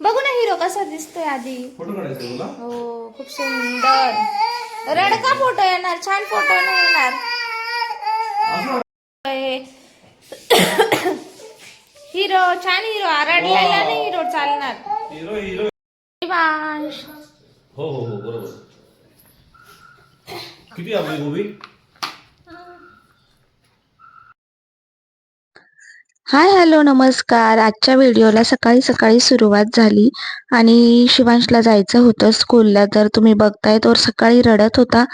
बघू ना हिरो कसा दिसतोय आधी. फोटो काढायचा तुला? हो खूप सुंदर. रडका फोटो येणार छान फोटो नाही येणार. असं? हिरो छान हिरो रडलेला नाही हिरो चालणार. हिरो हिरो हो हो हो बरोबर. किती आपली मूवी हाय हॅलो नमस्कार. आजच्या व्हिडिओला सकाळी सकाळी सुरुवात झाली आणि शिवांशला जायचं होतं स्कूलला तर तुम्ही बघताय तो सकाळी रडत होता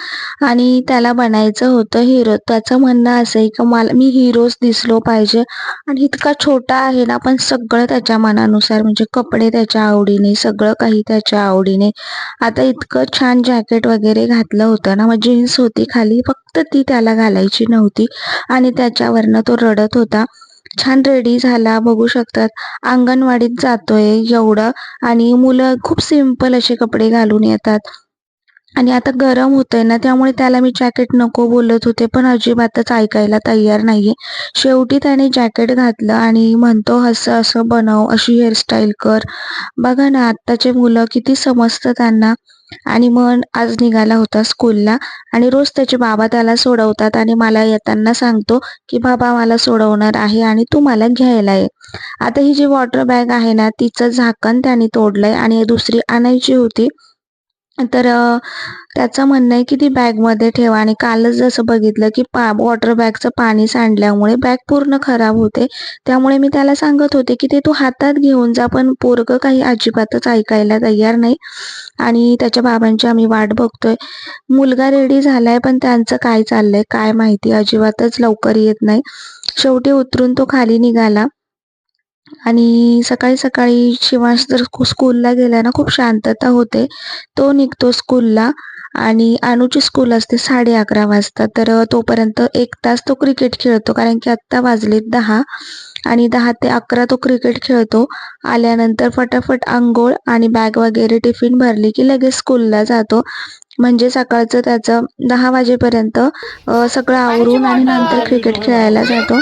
आणि त्याला बनायचं होतं हिरो त्याचं म्हणणं असं आहे की मला मी हिरोच दिसलो पाहिजे आणि इतका छोटा आहे ना पण सगळं त्याच्या मनानुसार म्हणजे कपडे त्याच्या आवडीने सगळं काही त्याच्या आवडीने. आता इतकं छान जॅकेट वगैरे घातलं होतं ना मग जीन्स होती खाली फक्त ती त्याला घालायची नव्हती आणि त्याच्यावरनं तो रडत होता. छान रेडी झाला बघू शकतात. अंगणवाडीत जातोय एवढं आणि मुलं खूप सिंपल असे कपडे घालून येतात. आणि आता गरम होतंय ना त्यामुळे त्याला मी जॅकेट नको बोलत होते पण अजिबातच ऐकायला तयार नाहीये. शेवटी त्याने जॅकेट घातलं आणि म्हणतो असं असं बनव अशी हेअरस्टाईल कर. बघा ना आत्ताचे मुलं किती समजतं त्यांना. आणि मन आज निघाला होता स्कूलला. आणि रोज त्याचे बाबा त्याला सोडवतात आणि मला येताना सांगतो की बाबा मला सोडवणार आहे आणि तू मला घ्यायला ये. आता ही जी वॉटर बॅग आहे ना तिचं झाकण त्याने तोडलंय आणि दुसरी आणायची होती. तर त्याचं म्हणणं आहे की ती बॅगमध्ये ठेवा आणि कालच जसं बघितलं की पा वॉटर बॅगचं पाणी सांडल्यामुळे बॅग पूर्ण खराब होते. त्यामुळे मी त्याला सांगत होते की ते तू हातात घेऊन जा पण पोरगं काही अजिबातच ऐकायला तयार नाही. आणि त्याच्या बाबांची आम्ही वाट बघतोय. मुलगा रेडी झालाय पण त्यांचं काय चाललंय काय माहिती अजिबातच लवकर येत नाही. शेवटी उतरून तो खाली निघाला. आणि सकाळी सकाळी शिवांश जर स्कू- स्कूलला गेला ना खूप शांतता होते. तो निघतो स्कूलला आणि अनुची स्कूल असते साडे अकरा वाजता. तर तोपर्यंत एक तास तो क्रिकेट खेळतो. कारण की आत्ता वाजलेत दहा आणि दहा ते अकरा तो क्रिकेट खेळतो. आल्यानंतर फटाफट आंघोळ आणि बॅग वगैरे टिफिन भरली की लगेच स्कूलला जातो. म्हणजे सकाळचं त्याचं दहा वाजेपर्यंत सगळं आवरून आणि नंतर क्रिकेट खेळायला जातो.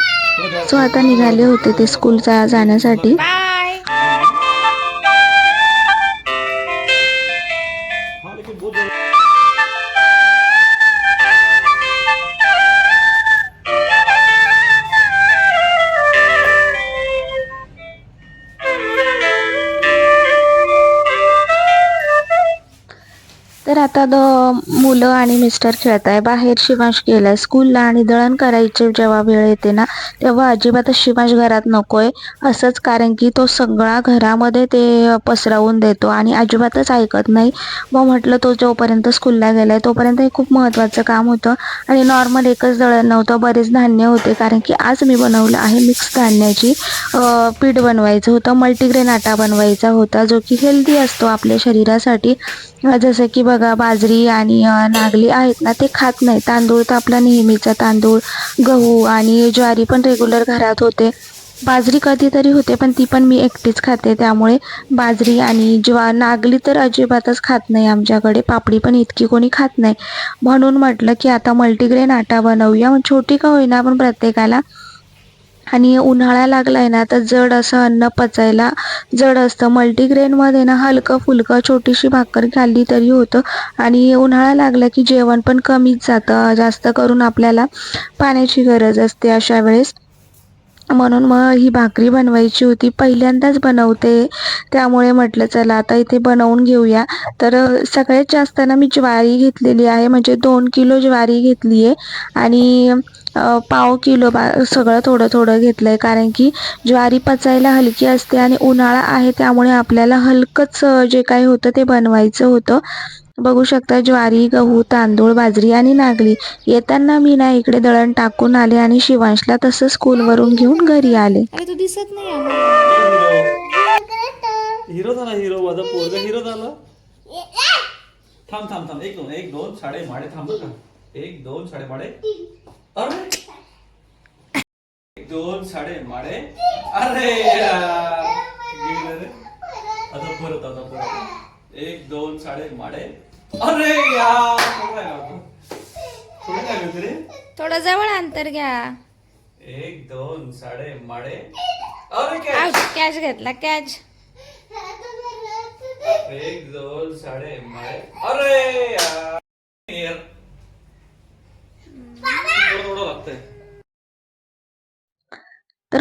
सो आता निघाले होते ते स्कूलचा जाण्यासाठी. तर आता द मुलं आणि मिस्टर खेळत आहे बाहेर शिवांश गेलाय स्कूलला आणि दळण करायचे जेव्हा वेळ येते ना तेव्हा अजिबातच शिवांश घरात नकोय. असंच कारण की तो सगळा घरामध्ये ते पसरवून देतो आणि अजिबातच ऐकत नाही. मग म्हटलं तो जोपर्यंत स्कूलला गेलाय तोपर्यंत हे खूप महत्त्वाचं काम होतं. आणि नॉर्मल एकच दळण नव्हतं बरेच धान्य होते. कारण की आज मी बनवलं आहे मिक्स धान्याची पीठ बनवायचं होतं मल्टीग्रेन आटा बनवायचा होता जो की हेल्दी असतो आपल्या शरीरासाठी. जसं की बघा बाजरी आणि नागली आहेत ना ते खात नाही. तांदूळ तर आपला नेहमीचा तांदूळ गहू आणि ज्वारी पण रेग्युलर घरात होते. बाजरी कधीतरी होते पण ती पण मी एकटीच खाते. त्यामुळे बाजरी आणि ज्वा नागली तर अजिबातच खात नाही आमच्याकडे. पापडी पण इतकी कोणी खात नाही. म्हणून म्हटलं की आता मल्टीग्रेन आटा बनवूया. मग छोटी का होईना पण प्रत्येकाला आणि उन्हाळा लागलाय ना तर जड असं अन्न पचायला जड असतं. मल्टीग्रेनमध्ये ना हलकं फुलकं छोटीशी भाकर खाल्ली तरी होतं. आणि उन्हाळा लागला की जेवण पण कमीच जातं. जास्त करून आपल्याला पाण्याची गरज असते अशा वेळेस. म्हणून मग ही भाकरी बनवायची होती. पहिल्यांदाच बनवते. त्यामुळे म्हटलं चला आता इथे बनवून घेऊया. तर सगळ्यात जास्त ना मी ज्वारी घेतलेली आहे. म्हणजे दोन किलो ज्वारी घेतली आहे आणि पाव किलो बा सगळं थोडं थोडं घेतलं आहे कारण की ज्वारी पचायला हलकी असते आणि उन्हाळा आहे त्यामुळे आपल्याला हलकंच जे काही होतं ते बनवायचं होतं. बघू शकता ज्वारी गहू तांदूळ बाजरी आणि नागली येताना मी ना इकडे दळण टाकून आले आणि शिवांशला तसं स्कूलवरून घेऊन घरी आले. अरे तू दिसत नाही हिरो हिरो झाला हिरो माझा पोरगा हिरो झाला. थांब थांब थांब. एक दोन एक दोन साडे माडे थांब एक दोन साडे माडे. अरे. एक दोन साडे माडे. अरे यार. गेलं आता परत आता परत. एक दोन साडे माडे. अरे यार थोडं जवळ अंतर घ्या. एक दोन साडे माडे. अरे काय कॅच घेतला कॅच एक दोन साडे माडे. अरे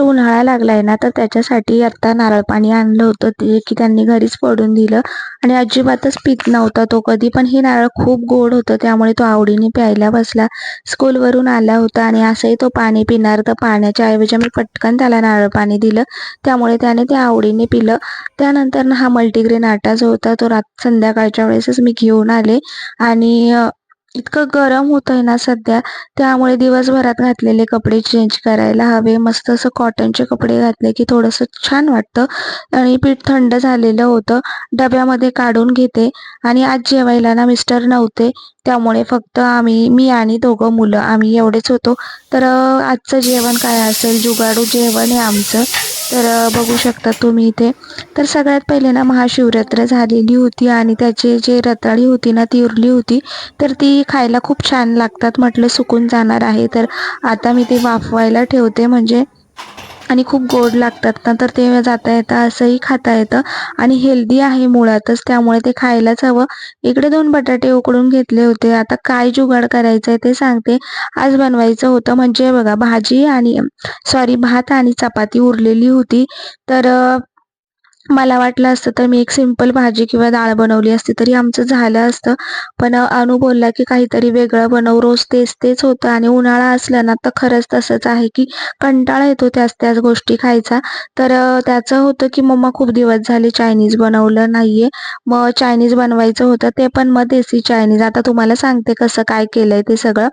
उन्हाळा लागलाय ना तर त्याच्यासाठी आता नारळ पाणी आणलं होतं ते की त्यांनी घरीच पडून दिलं. आणि अजिबातच पित नव्हता तो कधी पण हे नारळ खूप गोड होतं त्यामुळे तो आवडीने प्यायला बसला. स्कूलवरून आला होता आणि असंही तो पाणी पिणार तर पाण्याच्या ऐवजी मी पटकन त्याला नारळ पाणी दिलं. त्यामुळे त्याने ते आवडीने पिलं. त्यानंतर ना हा मल्टीग्रेन आटा जो होता तो रात संध्याकाळच्या वेळेसच मी घेऊन आले. आणि इतकं गरम होतंय ना सध्या त्यामुळे दिवसभरात घातलेले कपडे चेंज करायला हवे. मस्त असं कॉटनचे कपडे घातले की थोडंसं छान वाटतं. आणि पीठ थंड झालेलं होतं. डब्यामध्ये काढून घेते. आणि आज जेवायला ना मिस्टर नव्हते. त्यामुळे फक्त आम्ही मी आणि दोघं मुलं आम्ही एवढेच होतो. तर आजचं जेवण काय असेल? जुगाडू जेवण आहे आमचं. तर बघू शकता तुम्ही इथे. तर सगळ्यात पहिले ना महाशिवरात्र झालेली होती आणि त्याची जे रताळी होती ना ती उरली होती. तर ती खायला खूप छान लागतात म्हटलं सुकून जाणार आहे. तर आता मी ते वाफवायला ठेवते. म्हणजे आणि खूप गोड लागतात ना तर ते जाता येतं असंही खाता येतं. आणि हेल्दी आहे मुळातच त्यामुळे ते खायलाच हवं. इकडे दोन बटाटे उकडून घेतले होते. आता काय जुगाड करायचं आहे ते सांगते. आज बनवायचं होतं म्हणजे बघा भाजी आणि सॉरी भात आणि चपाती उरलेली होती. तर मला वाटलं असतं तर मी एक सिंपल भाजी किंवा डाळ बनवली असती तरी आमचं झालं असतं. पण अनु बोलला की काहीतरी वेगळं बनव. रोज तेच तेच होतं आणि उन्हाळा असला ना तर खरंच तसंच आहे की कंटाळा येतो त्याच त्याच गोष्टी खायचा. तर त्याचं होतं की मम्मा खूप दिवस झाले चायनीज बनवलं नाहीये. मग चायनीज बनवायचं होतं ते पण मग देसी चायनीज आता तुम्हाला सांगते कसं काय केलंय ते सगळं.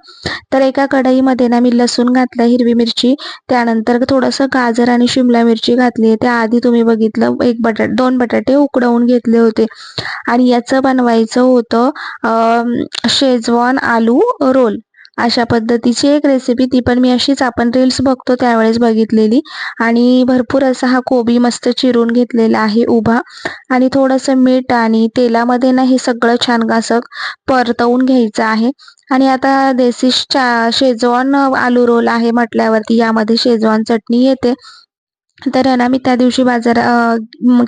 तर एका कढईमध्ये ना मी लसूण घातला हिरवी मिरची त्यानंतर थोडंसं गाजर आणि शिमला मिरची घातली त्याआधी तुम्ही बघितलं एक बटाट दोन बटाटे उकडवून घेतले होते. आणि याचं बनवायचं होतं शेजवान आलू रोल. अशा पद्धतीची एक रेसिपी ती पण मी अशीच आपण रील्स बघतो त्यावेळेस बघितलेली. आणि भरपूर असा हा कोबी मस्त चिरून घेतलेला आहे उभा. आणि थोडंसं मीठ आणि तेलामध्ये ना हे सगळं छान असं परतवून घ्यायचं आहे. आणि आता देसी शेजवान आलू रोल आहे म्हटल्यावरती यामध्ये शेजवान चटणी येते. तर ना मी त्या दिवशी बाजार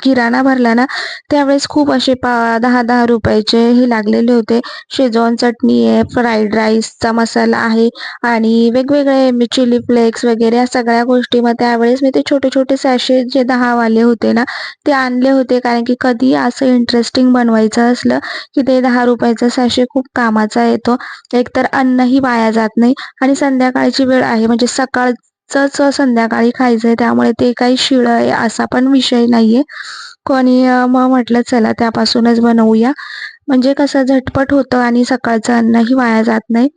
किराणा भरला ना त्यावेळेस खूप असे पा दहा दहा रुपयाचे हे लागलेले होते. शेजवान चटणी आहे फ्राईड राईसचा मसाला आहे आणि वेगवेगळे चिली फ्लेक्स वगैरे या सगळ्या गोष्टी. मग त्यावेळेस मी ते छोटे छोटे सॅशे जे दहावाले होते ना ते आणले होते. कारण की कधी असं इंटरेस्टिंग बनवायचं असलं की ते दहा रुपयाचा सॅशे खूप कामाचा येतो. एकतर अन्नही वाया जात नाही आणि संध्याकाळची वेळ आहे. म्हणजे सकाळ च संध्याकाळी खायचंय त्यामुळे ते काही शिळं आहे असा पण विषय नाहीये. कोणी मग म्हटलं चला त्यापासूनच बनवूया. म्हणजे कसं झटपट होतं आणि सकाळचं अन्नही वाया जात नाही.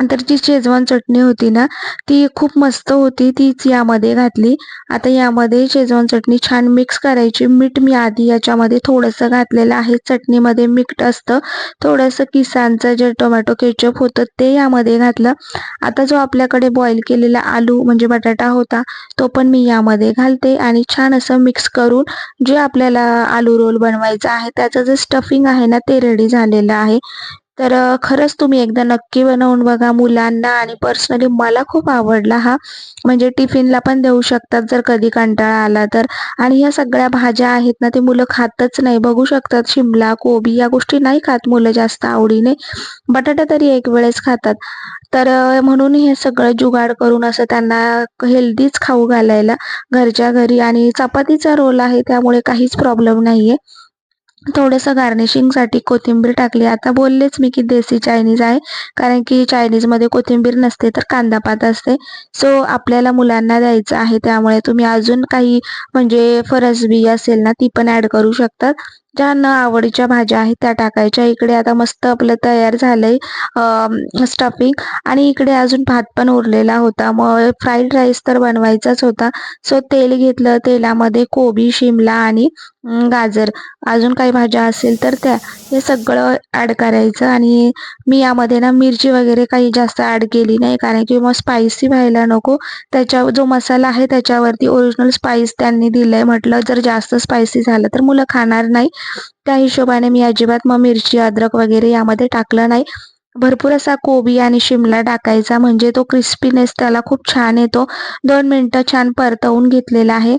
तर जी शेजवान चटणी होती ना ती खूप मस्त होती. तीच यामध्ये घातली. आता यामध्ये शेजवान चटणी छान मिक्स करायची. मीठ मी आधी याच्यामध्ये थोडंसं घातलेलं आहे. चटणीमध्ये मीठ असतं. थोडंसं किसानचं जे टोमॅटो केचप होतं ते यामध्ये घातलं. आता जो आपल्याकडे बॉईल केलेला आलू म्हणजे बटाटा होता तो पण मी यामध्ये घालते आणि छान असं मिक्स करून जे आपल्याला आलू रोल बनवायचा आहे त्याचं जे स्टफिंग आहे ना ते रेडी झालेलं आहे. तर खरंच तुम्ही एकदा नक्की बनवून बघा मुलांना आणि पर्सनली मला खूप आवडला हा. म्हणजे टिफिनला पण देऊ शकतात जर कधी कंटाळा आला तर. आणि ह्या सगळ्या भाज्या आहेत ना ते मुलं खातच नाही. बघू शकतात शिमला कोबी या गोष्टी नाही खात मुलं जास्त आवडीने. बटाटा तरी एक वेळेस खातात. तर म्हणून हे सगळं जुगाड करून असं त्यांना हेल्दीच खाऊ घालायला घरच्या घरी. आणि चपातीचा रोल आहे त्यामुळे काहीच प्रॉब्लेम नाहीये. थोडंसं गार्निशिंगसाठी कोथिंबीर टाकली. आता बोललेच मी की देसी चायनीज आहे. कारण की चायनीजमध्ये कोथिंबीर नसते तर कांदा पात असते. सो आपल्याला मुलांना द्यायचं आहे त्यामुळे तुम्ही अजून काही म्हणजे फरसबी असेल ना ती पण ॲड करू शकतात ज्या न आवडीच्या भाज्या आहेत त्या टाकायच्या. इकडे आता मस्त आपलं तयार झालंय स्टफिंग आणि इकडे अजून भात पण उरलेला होता. मग फ्राईड राईस तर बनवायचाच होता. सो तेल घेतलं. तेलामध्ये कोबी शिमला आणि गाजर. अजून काही भाज्या असेल तर त्या. हे सगळं ॲड करायचं. आणि मी यामध्ये ना मिरची वगैरे काही जास्त ॲड केली नाही. कारण की मग स्पायसी व्हायला नको. त्याच्या जो मसाला आहे त्याच्यावरती ओरिजिनल स्पाइस त्यांनी दिलं आहे म्हटलं जर जास्त स्पायसी झालं तर मुलं खाणार नाही. त्या हिशोबाने मी अजिबात मग मिरची अद्रक वगैरे यामध्ये टाकलं नाही. भरपूर असा कोबी आणि शिमला टाकायचा म्हणजे तो क्रिस्पीनेस त्याला खूप छान येतो. दोन मिनटं छान परतवून घेतलेला आहे.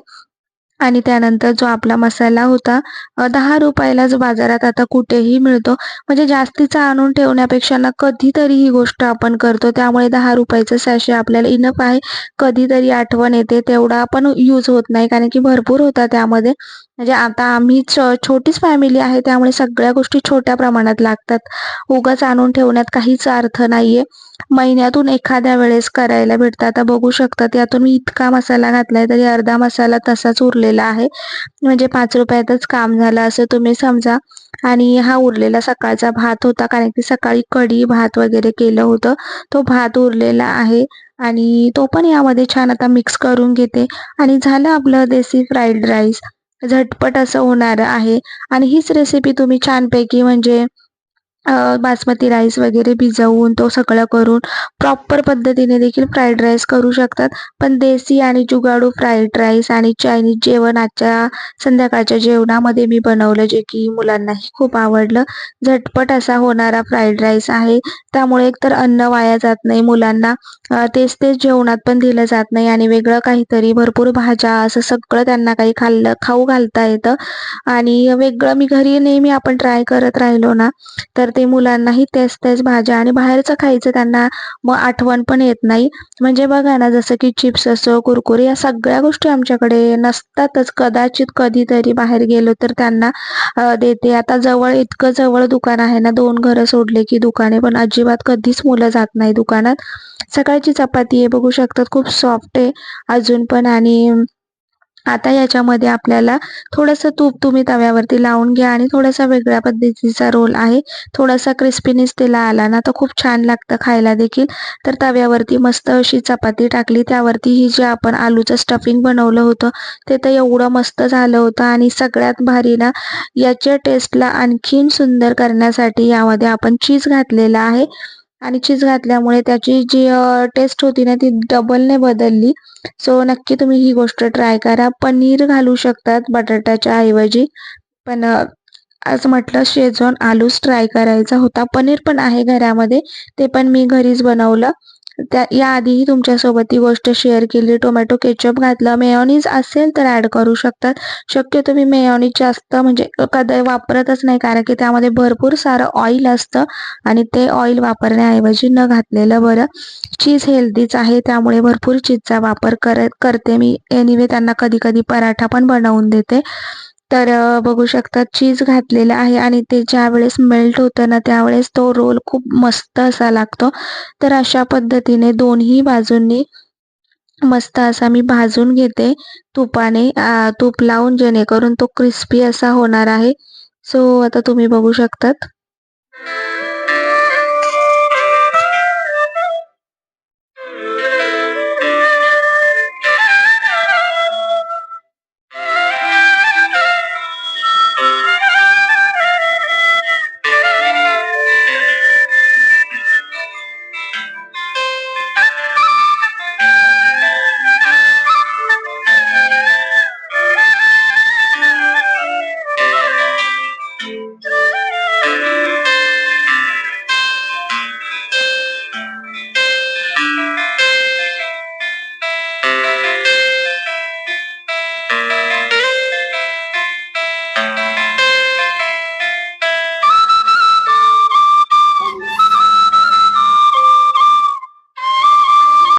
आणि त्यानंतर जो आपला मसाला होता दहा रुपयाला जो बाजारात आता कुठेही मिळतो. म्हणजे जास्तीचा आणून ठेवण्यापेक्षा ना कधीतरी ही गोष्ट आपण करतो. त्यामुळे दहा रुपयाचं सॅशे आपल्याला इनफ आहे. कधीतरी आठवण येते तेवढा पण यूज होत नाही. कारण की भरपूर होता त्यामध्ये. म्हणजे आता आम्ही छोटीच फॅमिली आहे त्यामुळे सगळ्या गोष्टी छोट्या प्रमाणात लागतात. उगाच आणून ठेवण्यात काहीच अर्थ नाहीये. महिन्यातून एखाद्या वेळेस करायला भेटतं. आता बघू शकतात त्यातून मी इतका मसाला घातलाय तरी अर्धा मसाला तसाच उरलेला आहे. म्हणजे पाच रुपयातच काम झालं असं तुम्ही समजा. आणि हा उरलेला सकाळचा भात होता कारण की सकाळी कढी भात वगैरे केलं होतं. तो भात उरलेला आहे आणि तो पण यामध्ये छान आता मिक्स करून घेते. आणि झालं आपलं देसी फ्राईड राईस झटपट असं होणारं आहे. आणि हीच रेसिपी तुम्ही छानपैकी म्हणजे बासमती राईस वगैरे भिजवून तो सगळं करून प्रॉपर पद्धतीने देखील फ्राईड राईस करू शकतात. पण देसी आणि जुगाडू फ्राईड राईस आणि चायनीज जेवण आजच्या संध्याकाळच्या जेवणामध्ये मी बनवलं जे की मुलांनाही खूप आवडलं. झटपट असा होणारा फ्राईड राईस आहे. त्यामुळे एकतर अन्न वाया जात नाही मुलांना तेच तेच जेवणात पण दिलं जात नाही आणि वेगळं काहीतरी भरपूर भाज्या असं सगळं त्यांना काही खाल्लं खाऊ घालता येतं. आणि वेगळं मी घरी नेहमी आपण ट्राय करत राहिलो ना तर ते मुलांनाही तेच तेच भाज्या आणि बाहेरचं खायचं त्यांना मग आठवण पण येत नाही. म्हणजे बघा ना जसं की चिप्स असो कुरकुरे या सगळ्या गोष्टी आमच्याकडे नसतातच. कदाचित कधीतरी बाहेर गेलो तर त्यांना देते. आता जवळ इतकं जवळ दुकान आहे ना दोन घरं सोडले की दुकाने पण अजिबात कधीच मुलं जात नाही दुकानात. सकाळची चपाती आहे बघू शकतात खूप सॉफ्ट आहे. अजून पण आणि आता याच्यामध्ये आपल्याला थोडंसं तूप तुम्ही तव्यावरती लावून घ्या आणि थोडासा वेगळ्या पद्धतीचा रोल आहे. थोडासा क्रिस्पीनेस तिला आला ना तर खूप छान लागतं खायला देखील. तर तव्यावरती मस्त अशी चपाती टाकली. त्यावरती ही जे आपण आलूचं स्टफिंग बनवलं होतं ते तर एवढं मस्त झालं होतं आणि सगळ्यात भारी ना याच्या टेस्टला आणखीन सुंदर करण्यासाठी यामध्ये आपण चीज घातलेला आहे. आणि चीज घातल्यामुळे त्याची जी टेस्ट होती ना ती डबलने बदलली. सो नक्की तुम्ही ही गोष्ट ट्राय करा. पनीर घालू शकतात बटाट्याच्या ऐवजी. पण आज असं म्हटलं शेजवान आलूच ट्राय करायचा होता. पनीर पण आहे घरामध्ये. ते पण मी घरीच बनवलं. त्या याआधीही तुमच्यासोबत ती गोष्ट शेअर केली. टोमॅटो केचप घातलं. मेयोनीज असेल तर ॲड करू शकतात. शक्यतो मी मेयोनीज जास्त म्हणजे कदा वापरतच नाही कारण की त्यामध्ये भरपूर सारं ऑइल असतं आणि ते ऑइल वापरण्याऐवजी न घातलेलं बरं. चीज हेल्दीच आहे. त्यामुळे भरपूर चीजचा वापर करत करते मी. एनिवे त्यांना कधी कधी पराठा पण बनवून देते. तर बघू शकता चीज घातलेलं आहे आणि ते ज्यावेळेस मेल्ट होतं ना त्यावेळेस तो रोल खूप मस्त असा लागतो. तर अशा पद्धतीने दोन्ही बाजूंनी मस्त असा मी भाजून घेते तुपाने तूप लावून जेणेकरून तो क्रिस्पी असा होणार आहे. सो आता तुम्ही बघू शकतात.